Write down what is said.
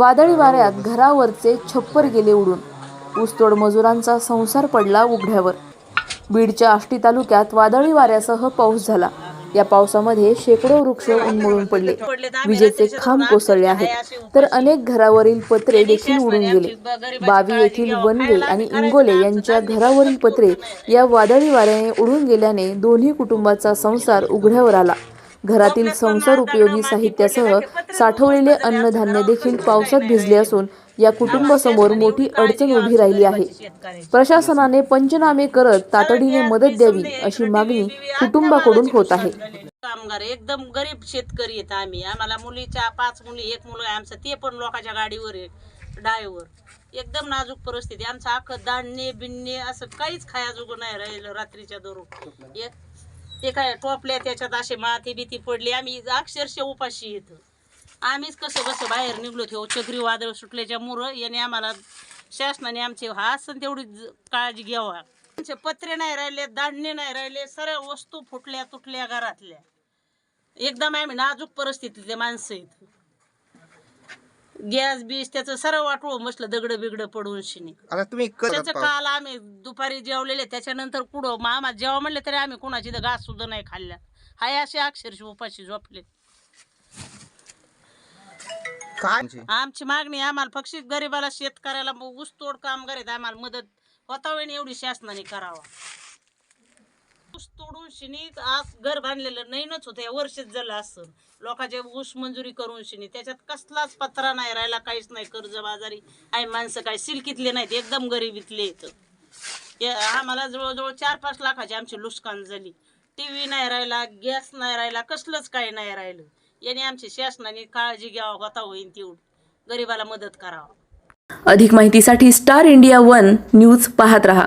वादळी वाऱ्यात घरावरचे छप्पर गेले उडून. ऊसतोड मजुरांचा संसार पडला उघड्यावर. बीडच्या आष्टी तालुक्यात वादळी वाऱ्यासह पाऊस झाला. या पावसामध्ये शेकडो वृक्ष उन्मळून पडले. विजेचे खांब कोसळले आहेत. तर अनेक घरावरील पत्रे देखील उडून गेले. बावी येथील वनवे आणि इंगोले यांच्या घरावरील पत्रे या वादळी वाऱ्याने उडून गेल्याने दोन्ही कुटुंबाचा संसार उघड्यावर आला. घरातील संसार उपयोगी साहित्यासह साठवलेले अन्नधान्य देखील पावसात भिजले असून या कुटुंबासमोर मोठी अडचण उभी राहिली आहे. प्रशासनाने पंचनामे करत तातडीने मदत द्यावी अशी मागणी कुटुंबाकडून होत आहे. कामगार एकदम गरीब शेतकरी आहेत आम्ही. आम्हाला मुलीच्या पाच मुली एक मुलगा आहे आमचा ते पण लोकांच्या गाडीवर आहे डायवर एकदम नाजूक परिस्थिती आमचं अख्खं धान्य बिन्ने असं काहीच खायाजोगं नाही राहिलं रात्रीच्या एक ते काय टोपल्या त्याच्यात असे माती भीती पडली आम्ही अक्षरशः उपाशी येतो. आम्हीच कसं कसं बाहेर निघलो तेव्हा चक्रीवादळ सुटल्याच्या मुरं याने आम्हाला शासनाने आमचे हा असं तेवढी काळजी घ्यावा. आमचे पत्रे नाही राहिले दांडणे नाही राहिले सर्व वस्तू फुटल्या तुटल्या घरातल्या. एकदम आम्ही नाजूक परिस्थितीतले माणसं आहेत. गॅस बीस त्याचं सर्व वाटवून बसलं दगड बिगड पडून शिनी. आता तुम्ही त्याचं काल आम्ही दुपारी जेवलेले त्याच्यानंतर कुठं आम्हाला जेव्हा म्हणले तरी आम्ही कोणाची इथं घास सुद्धा नाही खाल्ल्या. हाय असे अक्षरशः उपाशी झोपले काय? आमची मागणी आहे, आम्हाला फक्त गरीबाला शेतकऱ्याला ऊसतोड कामगार आहेत आम्हाला मदत होता वेळी एवढी शासनाने करावा. ऊस तोडून शिनी आज घर बांधलेलं नईनच होतं या वर्षच झालं असं. लोकांचे ऊस मंजुरी करून शिनी. त्याच्यात कसलाच पत्रा नाही राहिला काहीच नाही कर्ज बाजारी. आहे माणसं काय सिल्कीतले नाहीत एकदम गरिबीतले इथं. आम्हाला जवळजवळ चार पाच लाखाची आमची नुकसान झाली. टी व्ही नाही राहिला गॅस नाही राहिला कसलंच काही नाही राहिलं. याने आमची शासनाने काळजी घ्यावं होता होईन तेवढी. गरिबाला मदत करावा. अधिक माहितीसाठी स्टार इंडिया वन न्यूज पाहत रहा.